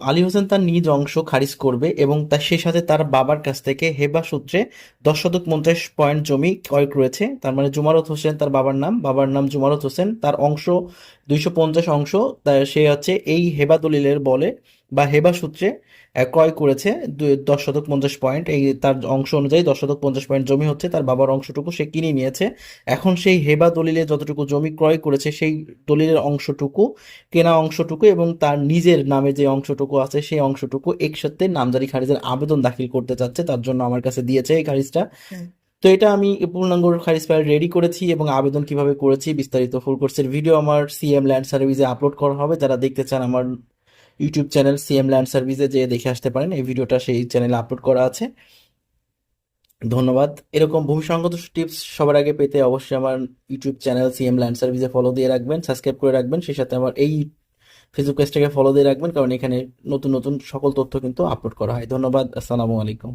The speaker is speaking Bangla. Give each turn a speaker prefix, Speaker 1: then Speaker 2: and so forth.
Speaker 1: আলী হোসেন তার নিজ অংশ খারিজ করবে এবং তার সেই সাথে তার বাবার কাছ থেকে হেবা সূত্রে দশ শতক পঞ্চাশ পয়েন্ট জমি ক্রয় করেছে। তার মানে জুমারত হোসেন তার বাবার নাম বাবার নাম জুমারত হোসেন। তার অংশ দুইশো পঞ্চাশ অংশ সে হচ্ছে এই হেবা দলিলের বলে। বা হেবা সূত্রে ক্রয় করেছে দশ শতক পঞ্চাশ পয়েন্ট। এই তার অংশ অনুযায়ী দশ শতক পঞ্চাশ পয়েন্ট জমি হচ্ছে তার বাবার অংশটুকু সে কিনে নিয়েছে। এখন সেই হেবা দলিলে যতটুকু জমি ক্রয় করেছে সেই দলিলের অংশটুকু কেনা অংশটুকু এবং তার নিজের নামে যে অংশটুকু আছে সেই অংশটুকু একসাথে নামজারি খারিজের আবেদন দাখিল করতে চাচ্ছে তার জন্য আমার কাছে দিয়েছে এই খারিজটা। তো এটা আমি পূর্ণাঙ্গ খারিজ ফাইল রেডি করেছি এবং আবেদন কীভাবে করেছি বিস্তারিত ফুল কোর্সের ভিডিও আমার সিএম ল্যান্ড সার্ভিসে আপলোড করা হবে। যারা দেখতে চান আমার ইউটিউব চ্যানেল সিএম ল্যান্ড সার্ভিসে যেয়ে দেখে আসতে পারেন। এই ভিডিওটা সেই চ্যানেলে আপলোড করা আছে। ধন্যবাদ। এরকম ভূমি সংক্রান্ত টিপস সবার আগে পেতে অবশ্যই আমার ইউটিউব চ্যানেল সিএম ল্যান্ড সার্ভিসে ফলো দিয়ে রাখবেন সাবস্ক্রাইব করে রাখবেন। সেই সাথে আমার এই ফেসবুক পেজটাকে ফলো দিয়ে রাখবেন, কারণ এখানে নতুন নতুন সকল তথ্য কিন্তু আপলোড করা হয়। ধন্যবাদ। আসসালামু আলাইকুম।